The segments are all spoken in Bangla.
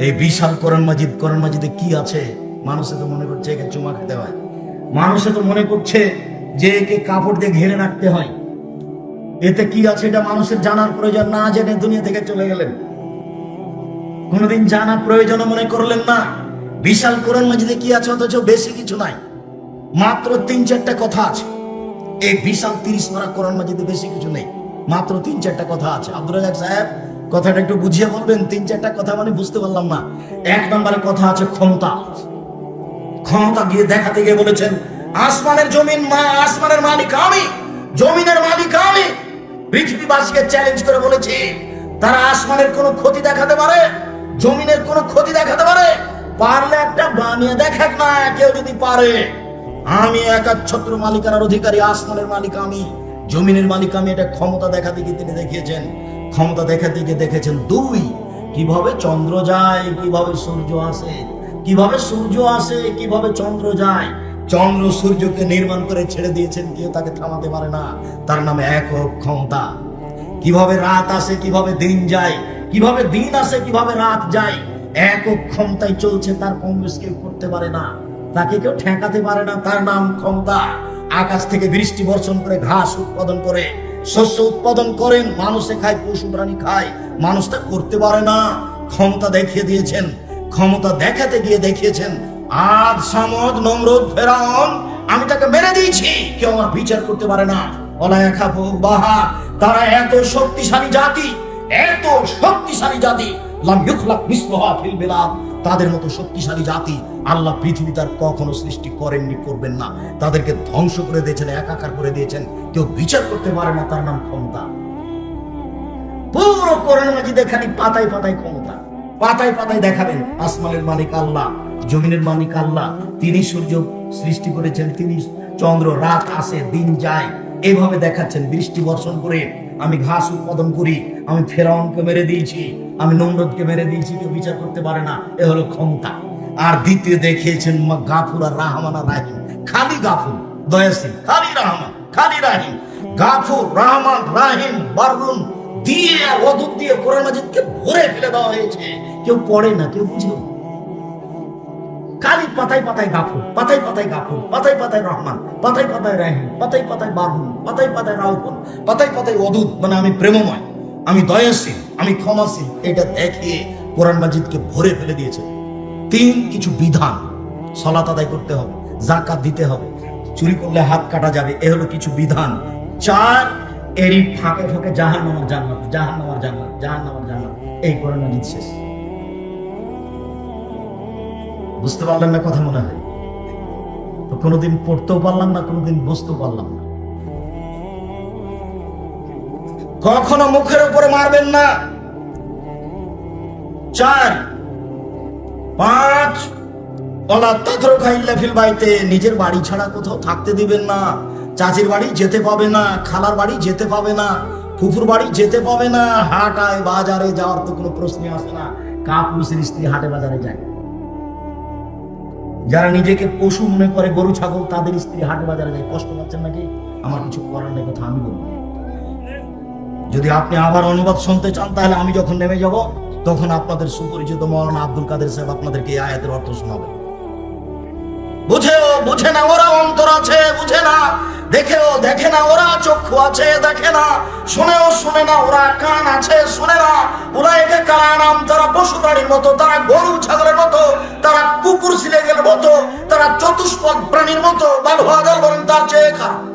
এই বিশাল কোরআন মাজিদ, কোরআন মাজিদে কি আছে? মানুষে তো মনে করছে একে চুমা খেতে হয়। মানুষে তো মনে করছে যে একে কাপড় দিয়ে ঘিরে রাখতে হয়। এতে কি আছে এটা মানুষের জানার প্রয়োজন না জেনে দুনিয়া থেকে চলে গেলেন। কোনোদিন জানা প্রয়োজন মনে করলেন না। বিশাল কোরআন মাজিদে কি আছে? অথচ বেশি কিছু নাই। মাত্র তিন চারটা কথা আছে। এই বিশাল তিরিশ মারা কোরআন মাজিদে বেশি কিছু নেই। মাত্র তিন চারটা কথা আছে। আব্দুল সাহেব কথাটা একটু বুঝিয়ে বলবেন? তিন, চারটা কথা মানে বুঝতে পারলাম না। এক নম্বরে কথা আছে ক্ষমতা। ক্ষমতা গিয়ে দেখাতে গিয়ে বলেছেন, আসমানের জমিন মা, আসমানের মালিক আমি, জমিনের মালিক আমি। পৃথিবীবাসীকে চ্যালেঞ্জ করে বলেছি, তারা আসমানের কোনো ক্ষতি দেখাতে পারে? জমিনের কোনো ক্ষতি দেখাতে পারে? পারলে একটা বানিয়ে দেখাক না, কেউ যদি পারে। আমি একাচ্ছত্র মালিকানার অধিকারী, আসমানের মালিক আমি, জমিনের মালিক আমি, এটা ক্ষমতা দেখাতে গিয়ে তিনি দেখিয়েছেন। ক্ষমতা দেখাতে গিয়ে দেখেছেন দুই। কীভাবে চন্দ্র যায়, কীভাবে সূর্য আসে, কীভাবে সূর্য আসে, কীভাবে চন্দ্র যায়। চন্দ্র সূর্যকে নির্মাণ করে ছেড়ে দিয়েছেন, কেউ তাকে থামাতে পারে না। তার নামে একক ক্ষমতা। কীভাবে রাত আসে, কীভাবে দিন যায়, কীভাবে দিন আসে, কীভাবে রাত যায়। একক ক্ষমতায় চলছে, তার কংগ্রেস কেউ করতে পারে না। তাকে কেউ ঠেকাতে পারে না, তার নাম ক্ষমতা। আকাশ থেকে বৃষ্টি বর্ষণ করে, ঘাস উৎপাদন করে শস্য উৎপাদন করেন, মানুষে খায়, পশু প্রাণী খায়, মানুষ তা করতে পারে না। ক্ষমতা দেখিয়ে দিয়েছেন, ক্ষমতা দেখাতে গিয়ে দেখিয়েছেন, আজ সামদ নমরুদ ফেরাউন, আমি তাকে মেরে দিয়েছি, কেউ আমার বিচার করতে পারে না। অনায়া খাব বাহা, তারা এত শক্তিশালী জাতি, এত শক্তিশালী জাতি, লাম ইউখলাক ফিল বিলাদ। তাদের মতো শক্তিশালী জাতি আল্লাহ পৃথিবী তার কখনো সৃষ্টি করেননি, করবেন না। তাদেরকে ধ্বংস করে দিয়েছেন, একাকার করে দিয়েছেন। কেউ বিচার করতে পারে না, তার নাম ক্ষমতা। পুরো কোরআন মাজিদে খালি পাতায় পাতায় ক্ষমতা। পাতায় পাতায় দেখাবেন, আসমানের মালিক আল্লাহ, জমিনের মালিক আল্লাহ, তিনি সূর্য সৃষ্টি করেছেন, তিনি চন্দ্র, রাত আসে দিন যায়। এইভাবে দেখাচ্ছেন, বৃষ্টি বর্ষণ করে আমি ঘাস উৎপাদন করি, আমি ফেরাউনকে মেরে দিয়েছি। আমি নমরদকে মেরে দিয়েছি, কেউ বিচার করতে পারে না, এ হলো ক্ষমতা। আর দ্বিতীয় দেখিয়েছেন গাফুর আর রাহমান আর রাহিম। খালি গাফুর দয়াসী খালি রাহমান, খালি রাহিম। গাফুর, রহমান, রাহিম, বারুন দিয়ে অদূর দিয়ে কোরআন মাজিদকে ভরে ফেলে দেওয়া হয়েছে। কেউ পড়ে না, কেউ বুঝেও না। খালি পাতায় পাতায় গাফুর, পাতায় পাতায় গাফুর, পাতায় পাতায় রহমান, পাতায় পাতায় রাহিম, পাতায় পাতায় বারুন, পাতায় পাতায় রাহুল পাতায় পাতায় অদূত মানে আমি প্রেমময়, আমি দয়াশীল। আমি ক্ষমাশীল এটা দেখিয়ে কোরআন মাজিদকে ভরে ফেলে দিয়েছে। তিন কিছু বিধান সলাত আদায় করতে হবে জাকাত দিতে হবে। চুরি করলে হাত কাটা যাবে, এ হলো কিছু বিধান। চার, এরই ফাঁকে ফাঁকে জাহান নামার জান্নাত জাহান নামার জান্নাত জাহান নামার জান্নাত। এই কোরআন মাজিদ শেষ। বুঝতে পারলেন না কথা মনে হয়? তো কোনোদিন পড়তেও পারলাম না, কোনোদিন বুঝতেও পারলাম না। কখনো মুখের উপরে মারবেন না। চার, পাঁচ বাইতে, নিজের বাড়ি ছাড়া কোথাও থাকতে দিবেন না। চাচির বাড়ি যেতে পাবে না, খালার বাড়ি যেতে পাবে না, ফুফুর বাড়ি যেতে পাবে না, হাটায় বাজারে যাওয়ার তো কোনো প্রশ্নই আসে না। কাপুরুষের স্ত্রী হাটে বাজারে যায়। যারা নিজেকে পশু মনে করে গরু, ছাগল, তাদের স্ত্রী হাটে বাজারে যায়। কষ্ট পাচ্ছেন নাকি? আমার কিছু করার নেই, কথা আমি বলব। যদি আপনি আবার অনুবাদ শুনতে চান, তাহলে আমি যখন নেমে যাব, তখন আপনাদের সুপরিচিত মৌলানা আব্দুল কাদের সাহেব আপনাদেরকে এই আয়াতের অর্থ শোনাবে। বুঝেও, বুঝে না ওরা অন্তর আছে, বুঝে না। দেখেও, দেখে না, ওরা চক্ষু আছে, দেখে না। শুনেও, শুনে না, ওরা কান আছে, শুনে না। ওরা একে তারা মতো, তারা গরু ছাগলের মতো, তারা কুকুর সিলেগের মতো, তারা চতুষ্পদ প্রাণীর মতো বাল হাজার বলেন তার চেয়ে খারাপ।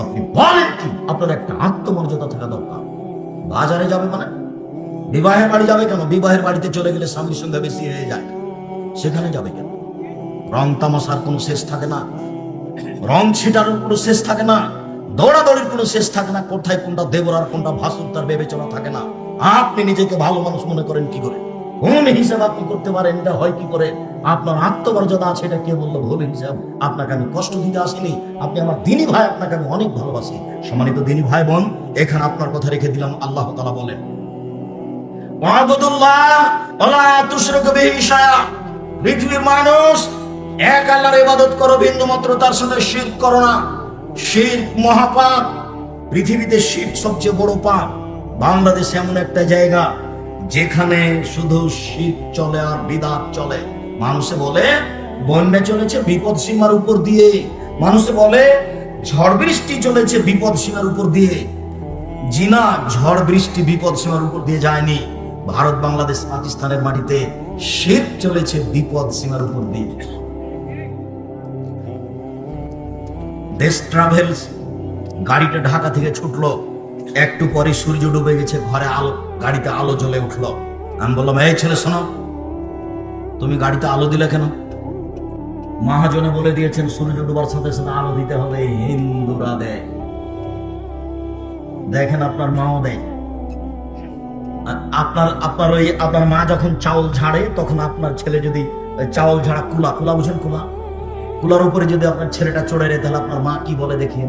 আপনি বলেন কি? আপনার একটা আত্মমর্যাদা থাকা দরকার। বাজারে যাবে মানে? বিবাহের বাড়ি যাবে কেন? বিবাহের বাড়িতে চলে গেলে স্বামীর সঙ্গে বেশি হয়ে যায়। সেখানে যাবে কেন? রং তামাশার কোনো শেষ থাকে না। রং ছিটার কোনো শেষ থাকে না। দৌড়াদৌড়ির কোনো শেষ থাকে না। কোথায় কোনটা দেবর আর কোনটা ভাসুর তার বিবেচনা থাকে না। আপনি নিজেকে ভালো মানুষ মনে করেন কি করে? কোন হিসাব আপনি করতে পারেন, এটা হয় কি করে? আপনার আত্মমর্যাদা আছে, এটা কে বলল? ভুল হিসাব। আপনাকে আমি কষ্ট দিতে আসিনি। আপনি আমার দিনী ভাই, আপনাকে আমি অনেক ভালোবাসি। সম্মানিত দিনী ভাই বোন, এখানে আপনার কথা রেখে দিলাম, আল্লাহ তালা বলেন পৃথিবীর মানুষ, এক আল্লাহর ইবাদত করো বিন্দু মাত্র তার সাথে শিরক করো না। শিরক মহাপাপ। পৃথিবীতে শিরক সবচেয়ে বড় পাপ। বাংলাদেশ এমন একটা জায়গা যেখানে শুধু শীত চলে আর বিদাত চলে। মানুষে বলে, বন্যা চলেছে বিপদ সীমার উপর দিয়ে। মানুষে বলে, ঝড় বৃষ্টি চলেছে বিপদ সীমার উপর দিয়ে। জিনা, ঝড় বৃষ্টি বিপদ সীমার উপর দিয়ে যায়নি। ভারত, বাংলাদেশ, পাকিস্তানের মাটিতে শীত চলেছে বিপদ সীমার উপর দিয়ে। দেশ ট্রাভেলস গাড়িটা ঢাকা থেকে ছুটলো। একটু পরে সূর্য ডুবে গেছে, ঘরে আলো। গাড়িতে আলো জ্বলে উঠল। আমি বললাম, এই ছেলে, শোনো। তুমি গাড়িতে আলো দিলে কেন? মহাজনে বলে দিয়েছেন, সূর্য ডুবার সাথে সাথে আলো দিতে হবে হিন্দুরা দেয় দেখেন আপনার মাও দেয় আপনার আপনার ওই, আপনার মা যখন চাউল ঝাড়ে, তখন আপনার ছেলে যদি চাউল ঝাড়া কুলা কুলা বুঝেন কুলা? কুলার উপরে যদি আপনার ছেলেটা চড়ে রে, তাহলে আপনার মা কি বলে দেখিয়ে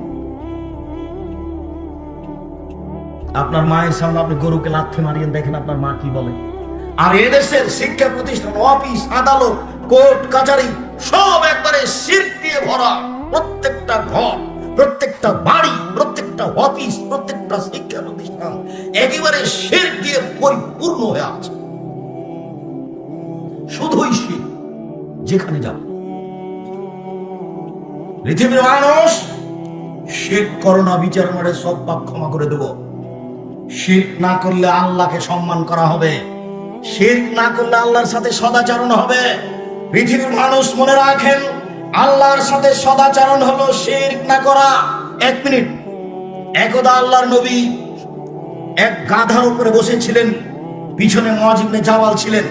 আপনার মায়ের সামনে আপনি গরুকে লাথি মারিয়ে দেখেন আপনার মা কি বলে। আর এদেশের শিক্ষা প্রতিষ্ঠান, অফিস, আদালত, কোর্ট, কাচারি, সব একবারে শির্ক দিয়ে ভরা প্রত্যেকটা ঘর, প্রত্যেকটা বাড়ি, প্রত্যেকটা অফিস, প্রত্যেকটা শিক্ষা প্রতিষ্ঠান একেবারে শির্ক দিয়ে পরিপূর্ণ হয়ে আছে। শুধুই শির, যেখানে যাও পৃথিবীর মানুষ শির করোনা বিচার মারে সব পাপ ক্ষমা করে দেব। শির না করলে আল্লাহকে সম্মান করা হবে। শির না করলে আল্লাহর সাথে সদাচরণ হবে। পৃথিবীর মানুষ মনে রাখেন, আল্লাহর সাথে সদাচরণ হলো শির না করা। এক মিনিট। একদা আল্লাহর নবী এক গাধার উপরে বসেছিলেন, পিছনে মহাজিবনে জাওয়াল ছিলেন।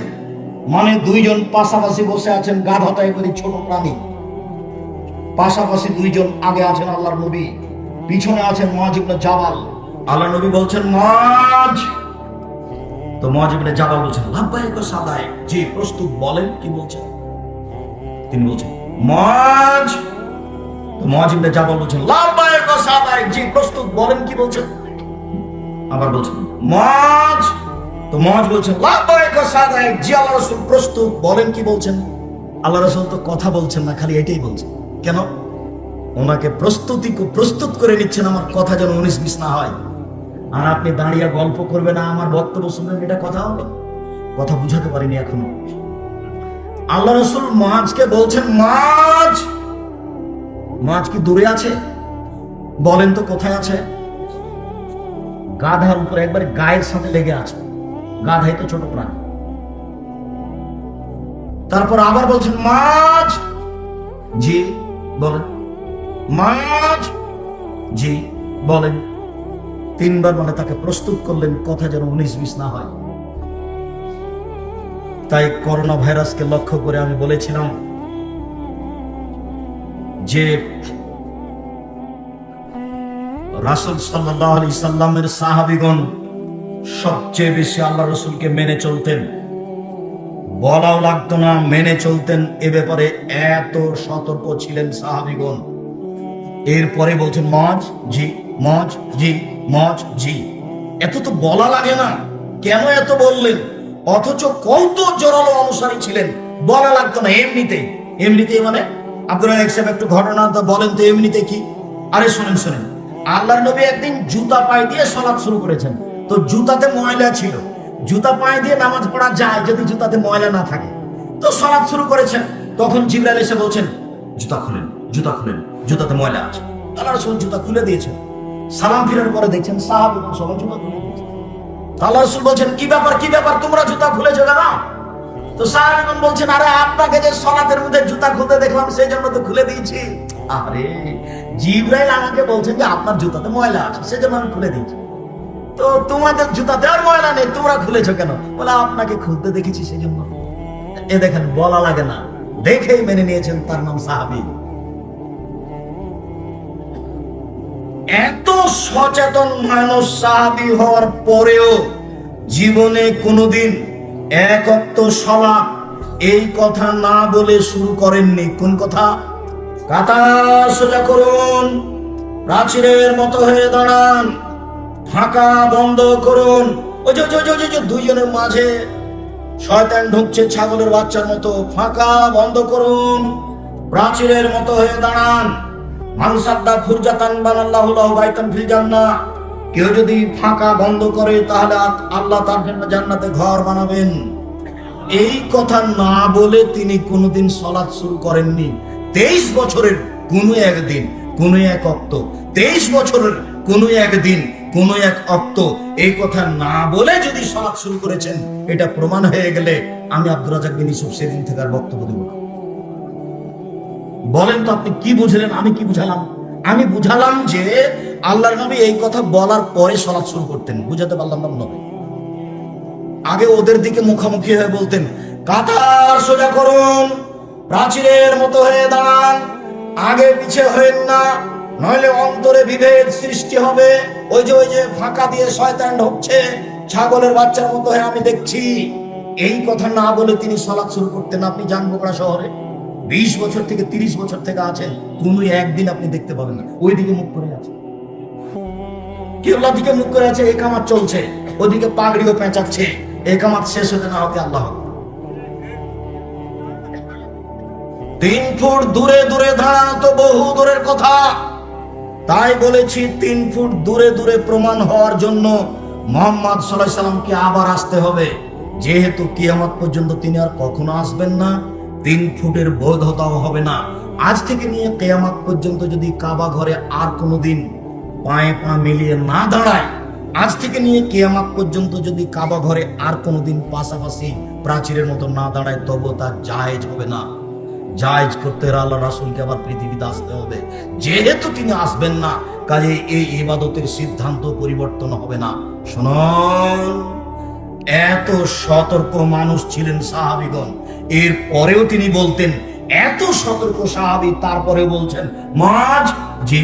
মানে দুইজন পাশাপাশি বসে আছেন গাধাটা এবারে ছোট প্রাণী। পাশাপাশি দুইজন আগে আছেন আল্লাহর নবী, পিছনে আছেন মহাজিবনে জাওয়াল। আল্লাহ নবী বলছেন, মাজ। তো মহাজিবনে জাওয়াল বলছেন, লাব্বাইক সাদায় জি প্রস্তুত বলেন, কি বলছেন? তিনি বলছেন, মাজ। তো জাওয়াল বলছেন, লাব্বাইক সাদায় জি প্রস্তুত বলেন, কি বলছেন? আবার বলছেন, মাজ। তো মহাজ বলছেন, লাব্বাইক সাদায় জি আল্লাহ রাসূল প্রস্তুত বলেন, কি বলছেন? আল্লাহ রাসূল তো কথা বলছেন না, খালি এটাই বলছেন। কেন? ওনাকে প্রস্তুতি প্রস্তুত করে নিচ্ছেন, আমার কথা যেন উনিশ বিশ না হয়। আর আপনি দাঁড়িয়ে গল্প করবে না, আমার বক্তব্য শুনবেন এটা কথা হলো? কথা বুঝাতে পারিনি এখনও। আল্লাহ রসুল মাছকে বলছেন, মাছ মাছ কি দূরে আছে? বলেন তো কোথায় আছে? গাধার উপরে একবারে গায়ের সাথে লেগে আছে। গাধাই তো ছোট প্রাণী। তারপর আবার বলছেন, মাছ, জি, বলেন। মাছ, জি, বলেন। তিনবার মানে তাকে প্রস্তুত করলেন, কথা যেন উনিশ বিশ না হয়। তাই করোনা ভাইরাসকে লক্ষ্য করে আমি বলেছিলাম যে, রাসুল সাল্লাহ আলি সাল্লামের সাহাবিগণ সবচেয়ে বেশি আল্লাহ রসুলকে মেনে চলতেন। বলাও লাগতো না, মেনে চলতেন এ ব্যাপারে এত সতর্ক ছিলেন সাহাবিগণ। এরপরে বলছেন, মজ, জি মজ, জি। মজ জি। এত তো বলা লাগে না। কেন এত বললেন? অথচ কত জোরালো অনুসারী ছিলেন। বলা লাগতো না এমনিতে। এমনিতে মানে? আব্দুল রাজাক সাহেব একটু ঘটনা তো বলেন তো এমনিতে কি? আরে শুনেন শুনেন। নবী একদিন জুতা পায়ে দিয়ে সলাৎ শুরু করেছেন। তো জুতাতে ময়লা ছিল। জুতা পায়ে দিয়ে নামাজ পড়া যায় যদি জুতাতে ময়লা না থাকে। তো সলাৎ শুরু করেছেন। তখন জিবরাইল এসে বলছেন, জুতা খুলেন জুতা খুলেন, জুতাতে ময়লা আছে। আল্লাহ রসুল জুতা খুলে দিয়েছেন। সালাম ফিরার পরে দেখছেন সাহাব এবং সবাই জুতা খুলে আল্লাহ রসুল বলছেন, কি ব্যাপার কি ব্যাপার? তোমরা জুতা খুলেছো কেন তো সাহাবিগণ বলছেন, আরে আপনাকে যে সলাতের মধ্যে জুতা খুলতে দেখলাম সেই জন্য তো খুলে দিয়েছি। আরে, জিব্রাইল আমাকে বলছেন যে, আপনার জুতাতে ময়লা আছে, সেজন্য আমি খুলে দিয়েছি। তো তোমাদের জুতাতে আর ময়লা নেই, তোমরা খুলেছো কেন? বলে, আপনাকে খুলতে দেখেছি সেই জন্য এ দেখেন, বলা লাগে না। দেখেই মেনে নিয়েছেন তার নাম সাহাবি। এত সচেতন মানুষ সাহাবি হওয়ার পরেও জীবনে কোনোদিন একত্ব সলা এই কথা না বলে শুরু করেননি। কোন কথা? কাতা সোজা করুন, প্রাচীরের মতো হয়ে দাঁড়ান, ফাঁকা বন্ধ করুন। ওই যে, দুইজনের মাঝে শয়তান ঢুকছে ছাগলের বাচ্চার মতো। ফাঁকা বন্ধ করুন, প্রাচীরের মতো হয়ে দাঁড়ান। মানসাদ্দা ফুরজাতান বানাল্লাহু লাহু বাইতান ফিল জান্নাহ। কেউ যদি ফাঁকা বন্ধ করে, তাহলে আল্লাহ তার জন্য জান্নাতে ঘর বানাবেন। এই কথা না বলে তিনি কোনোদিন সলাৎ শুরু করেননি। তেইশ বছরের কোনো একদিন, কোনো এক অক্ত। তেইশ বছরের কোনো একদিন, কোনো এক অক্ত। এই কথা না বলে যদি সলাৎ শুরু করেছেন, এটা প্রমাণ হয়ে গেলে আমি আব্দুর রাজাক বিন ইউসুফ সেদিন থেকে আর বক্তব্য দেব না। বলেন তো আপনি কি বুঝলেন? আমি কি বুঝালাম? আমি বুঝালাম যে আল্লাহর নবী এই কথা বলার পরে সলাৎ শুরু করতেন। বুঝাতে পারলাম না নবী। আগে ওদের দিকে মুখোমুখি হয়ে বলতেন, কাতার সোজা করুন, প্রাচীরের মতো হয়ে দাঁড়ান, আগে পিছে হয়েন না, নইলে অন্তরে বিভেদ সৃষ্টি হবে। ওই যে ওই যে ফাঁকা দিয়ে শয়তান ঢুকছে, ছাগলের বাচ্চার মতো হয়ে আমি দেখছি। এই কথা না বলে তিনি সালাদ শুরু করতেন। আপনি যান শহরে। বিশ বছর থেকে তিরিশ বছর থেকে আছেন কোনো একদিন আপনি দেখতে পাবেন না। ওই দিকে মুখ করে আছে। কেবলা দিকে মুখ করে আছে চলছে। ওদিকে পাগড়িও পেঁচাচ্ছে। শেষ হতে না আল্লাহ তিন ফুট দূরে দূরে দাঁড়ানো তো বহু দূরের কথা। তাই বলেছি, তিন ফুট দূরে দূরে প্রমাণ হওয়ার জন্য মোহাম্মদ সাল্লাহ সাল্লামকে আবার আসতে হবে। যেহেতু কিয়ামত পর্যন্ত তিনি আর কখনো আসবেন না। তিন ফুটের বৈধতাও হবে না। আজ থেকে নিয়ে কেয়ামত পর্যন্ত যদি কাবা ঘরে আর কোনোদিন পায়ে পা মিলিয়ে না দাঁড়ায়, আজ থেকে নিয়ে কেয়ামত পর্যন্ত যদি কাবা ঘরে আর কোনোদিন পাশাপাশি প্রাচীরের মতো না দাঁড়ায় তবু তা জায়েজ হবে না। জায়েজ করতে আল্লাহ রাসুলকে আবার পৃথিবীতে আসতে হবে। যেহেতু তিনি আসবেন না কাজে এই ইবাদতের সিদ্ধান্ত পরিবর্তন হবে না। শুনুন, এত সতর্ক মানুষ ছিলেন সাহাবিগণ। এর পরেও তিনি বলতেন, এত সতর্ক সাহাবি, তারপরে বলছেন মাজ জি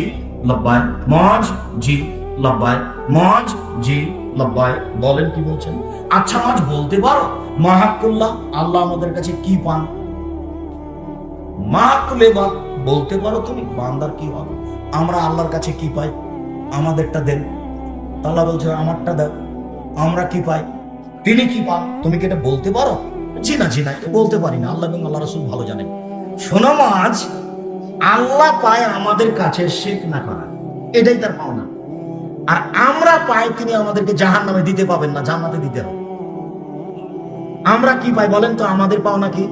লব্বাই মাজ জি লব্বাই মাজ জি লব্বাই বলেন কি বলছেন? আচ্ছা মাজ বলতে পারো মাহাকুল্লাহ আল্লাহ আমাদের কাছে কি পান? মাহাকুলে বলতে পারো তুমি, বান্দার কি হবে? আমরা আল্লাহর কাছে কি পাই? আমাদেরটা দেন। আল্লাহ বলছে, আমারটা দাও, আমরা কি পাই? তিনি কি পান? তুমি কি এটা বলতে পারো? জি না জি না বলতে পারি না। আল্লাহ এবং আল্লাহ রসুল ভালো জানেন। শোনো মাছ আল্লাহ পায় আমাদের কাছে শেখ না করা। এটাই তার পাওনা। আর আমরা পাই তিনি আমাদেরকে জাহান নামে দিতে পাবেন না, জান্নাতে দিতে হবে। আমরা কি পাই বলেন তো, আমাদের পাওনা কি?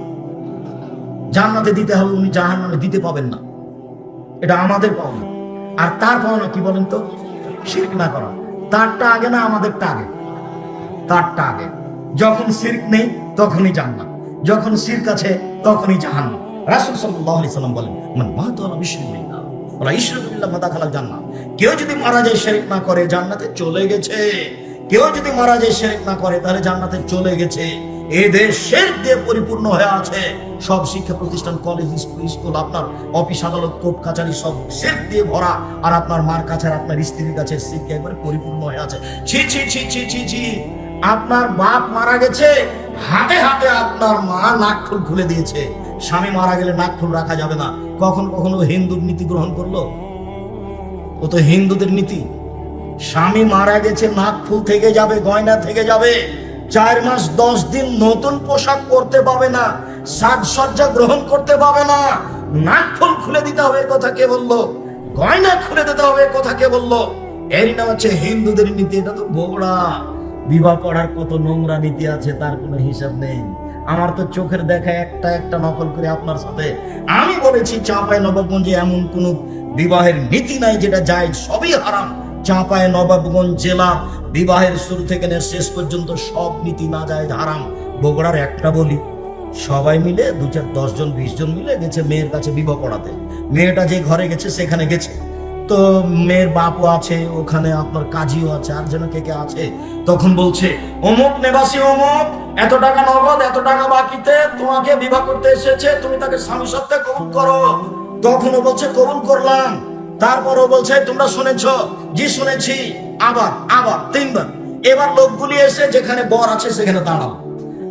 জান্নাতে দিতে হবে, উনি জাহান নামে দিতে পাবেন না। এটা আমাদের পাওনা। আর তার পাওনা কি বলেন তো? শিরক না করা। তারটা আগে না আমাদেরটা আগে? তারটা আগে। যখন সিরক নেই তখনই জান্নাত। যখন সিরক আছে, তখনই জাহান্নাম। রাসূল আলাইহি সাল্লাম বলেন, মান মাতা আলা বিশরিল্লাহ ওয়া ইশরাকু বিল্লাহ ফাদাখালাল জান্নাহ কেউ যদি মারা যায়, শিরক না করে, জান্নাতে চলে গেছে। কেউ যদি মারা যায়, শিরক না করে, তাহলে জান্নাতে চলে গেছে। এই দেশ দিয়ে পরিপূর্ণ হয়ে আছে। সব শিক্ষা প্রতিষ্ঠান, কলেজ, স্কুল স্কুল, আপনার অফিস, আদালত, কোর্ট কাছারি সব শেরক দিয়ে ভরা। আর আপনার মার কাছে আপনার স্ত্রীর কাছে শিরক একবারে পরিপূর্ণ হয়ে আছে। ছি ছি ছি ছি ছি ছি। আপনার বাপ মারা গেছে হাতে হাতে আপনার মা নাক ফুল খুলে দিয়েছে। স্বামী মারা গেলে নাক ফুল রাখা যাবে না। কখন কখনো হিন্দুর নীতি গ্রহণ করল? ও তো হিন্দুদের নীতি। স্বামী মারা গেছে নাক ফুল থেকে যাবে, গয়না থেকে যাবে। চার মাস, দশ দিন নতুন পোশাক পরতে পাবে না, সাজসজ্জা গ্রহণ করতে পাবে না। নাক ফুল খুলে দিতে হবে কথা কে বলল? গয়না খুলে দিতে হবে কথা কে বলল? এরই নাম হচ্ছে হিন্দুদের নীতি, এটা তো বগুড়া বিবাহ পড়ার কত নোংরা নীতি আছে, তার কোনো হিসাব নেই। আমার তো চোখের দেখা একটা একটা নকল করে আপনার সাথে। আমি বলেছি চাঁপায় নবাবগঞ্জে এমন কোন বিবাহের নীতি নাই যেটা যায় সবই হারাম। চাঁপায় নবাবগঞ্জ জেলা বিবাহের শুরু থেকে শেষ পর্যন্ত সব নীতি না যায় হারাম। বগুড়ার একটা বলি, সবাই মিলে দু চার দশ জন, বিশ জন মিলে গেছে মেয়ের কাছে বিবাহ পড়াতে। মেয়েটা যে ঘরে গেছে, সেখানে গেছে। তো মেয়ের বাপও আছে, ওখানে আপনার কাজীও আছে আর যেন কে কে আছে? তখন বলছে, অমুক নেবাসী অমুক, এত টাকা নগদ, এত টাকা বাকিতে তোমাকে বিবাহ করতে এসেছে, তুমি তাকে স্বামী সত্ত্বে কবুল করো। তখন ও বলছে, কবুল করলাম। তারপর ও বলছে, তোমরা শুনেছ? জি, শুনেছি। আবার আবার, তিনবার। এবার লোকগুলি এসে যেখানে বর আছে, সেখানে দাঁড়াও।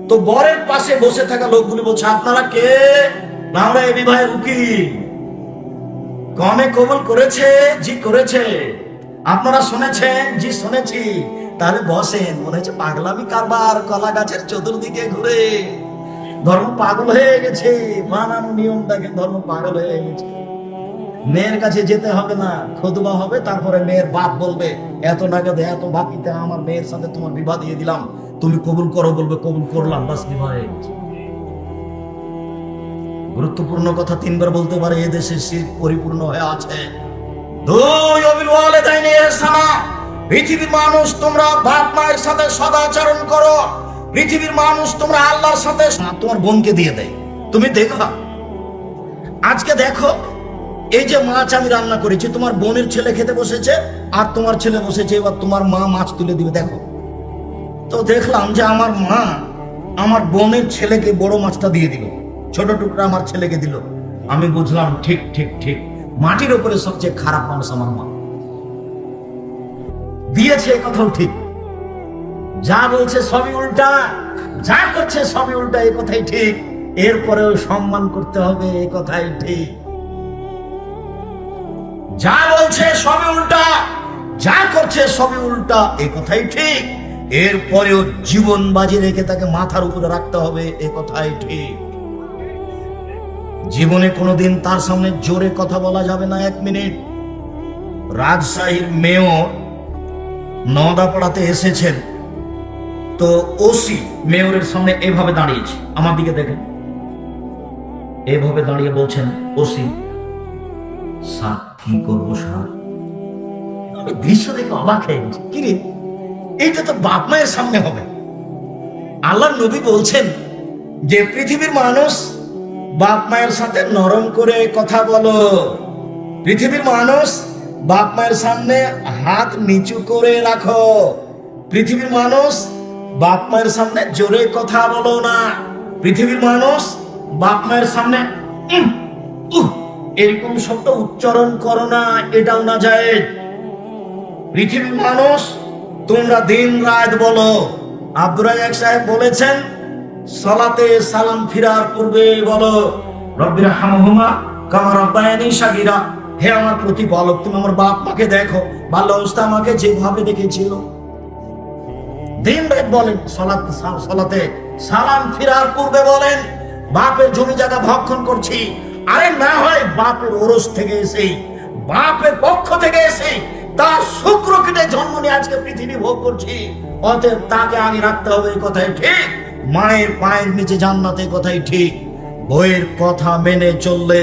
তো বরের পাশে বসে থাকা লোকগুলি বলছে, আপনারা কে? আমরা এই বিবাহের উকিল। কমে কবুল করেছে, জি করেছে। আপনারা শুনেছেন, জি শুনেছি। তাহলে বসেন মনে হচ্ছে পাগলামি কারবার, কলা গাছের চতুর্দিকে ঘুরে। ধর্ম পাগল হয়ে গেছে, বানানো নিয়ম দেখেন ধর্ম পাগল হয়ে গেছে। মেয়ের কাছে যেতে হবে না, খোদবা হবে, তারপরে মেয়ের বাপ বলবে, এত নাগাদে, এত বাকিতে আমার মেয়ের সাথে তোমার বিবাহ দিয়ে দিলাম। তুমি কবুল করো বলবে, কবুল করলাম, বাস বিবাহ হয়ে গেছে। গুরুত্বপূর্ণ কথা তিনবার বলতে পারে এদেশে শীত পরিপূর্ণ হয়ে আছে। পৃথিবীর মানুষ তোমরা বাপ মায়ের সাথে সদাচরণ করো, পৃথিবীর মানুষ তোমরা আল্লাহর সাথে তোমার বোনকে দিয়ে দেয়। তুমি দেখো আজকে দেখো, এই যে মাছ আমি রান্না করেছি, তোমার বোনের ছেলে খেতে বসেছে, আর তোমার ছেলে বসেছে, এবার তোমার মা মাছ তুলে দিবে, দেখো। তো দেখলাম যে আমার মা আমার বোনের ছেলেকে বড় মাছটা দিয়ে দিল। ছোট টুকরা আমার ছেলেকে দিল। আমি বুঝলাম, ঠিক ঠিক ঠিক। মাটির উপরে সবচেয়ে খারাপ মানুষ আমার মা। দিয়েছে কথাও ঠিক। যা বলছে সবই উল্টা, যা করছে সবই উল্টা এই কথাই ঠিক। এরপরেও সম্মান করতে হবে এই কথাই ঠিক। যা বলছে সবই উল্টা, যা করছে সবই উল্টা, এ কথাই ঠিক। এরপরেও জীবন বাজি রেখে তাকে মাথার উপরে রাখতে হবে, এ কথাই ঠিক। জীবনে কোনোদিন তার সামনে জোরে কথা বলা যাবে না। এক মিনিট। রাজশাহীর মেয়র নদাপাড়াতে এসেছেন। তো ওসি মেয়রের সামনে এভাবে দাঁড়িয়েছে। আমার দিকে দেখেন। এভাবে দাঁড়িয়ে বলছেন, ওসি, স্যার, কি করব, স্যার? আমি দৃশ্য দেখে অবাক হয়ে গেছি। কিরে এইটা তো বাপ মায়ের সামনে হবে। আল্লাহ নবী বলছেন যে, পৃথিবীর মানুষ বাপ মায়ের সাথে নরম করে কথা বলো। পৃথিবীর মানুষ বাপ মায়ের সামনে হাত নিচু করে রাখো। পৃথিবীর মানুষ বাপ মায়ের সামনে জোরে কথা বলো না। পৃথিবীর মানুষ বাপ মায়ের সামনে এরকম শব্দ উচ্চারণ করো না, এটাও না যায়। পৃথিবীর মানুষ, তোমরা দিন রাত বলো। আব্দুর সাহেব বলেছেন সলাতে সালাম ফিরার পূর্বে বলো রব্বির হামহুমা কামা রব্বায়ানি সাগিরা। হে আমার প্রতিপালক, তুমি আমার বাপ মাকে দেখো, ভালো অবস্থা আমাকে যেভাবে দেখেছিল। দিন রাত বলেন, সলাত সালাম ফিরার পূর্বে বলেন, বাপের জমি জায়গা ভক্ষণ করছি। আরে না হয় বাপের ওরস থেকে এসেই বাপের পক্ষ থেকে এসে, তার শুক্র কেটে জন্ম নিয়ে আজকে পৃথিবী ভোগ করছি। অতএব তাকে আগে রাখতে হবে এই কথাই, ঠিক? মায়ের পায়ের নিচে জান্নাতে কথাই ঠিক। বইয়ের কথা মেনে চললে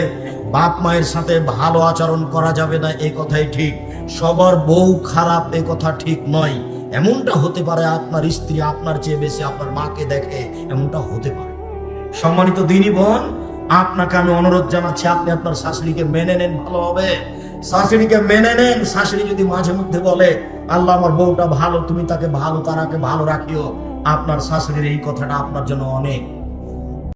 বাপ মায়ের সাথে ভালো আচরণ করা যাবে না, এ কথাই ঠিক। সবার বউ খারাপ, এ কথা ঠিক নয়। এমনটা হতে পারে আপনার স্ত্রী আপনার চেয়ে বেশি আপনার মাকে দেখে, এমনটা হতে পারে। সম্মানিত দিনী বোন, আপনাকে আমি অনুরোধ জানাচ্ছি, আপনি আপনার শাশুড়িকে মেনে নেন, ভালো হবে। শাশুড়িকে মেনে নেন, শাশুড়ি যদি মাঝে মধ্যে বলে, আল্লাহ, আমার বউটা ভালো, তুমি তাকে ভালো তারাকে ভালো রাখিও। আপনার শাশুড়ির এই কথাটা আপনার জন্য অনেক।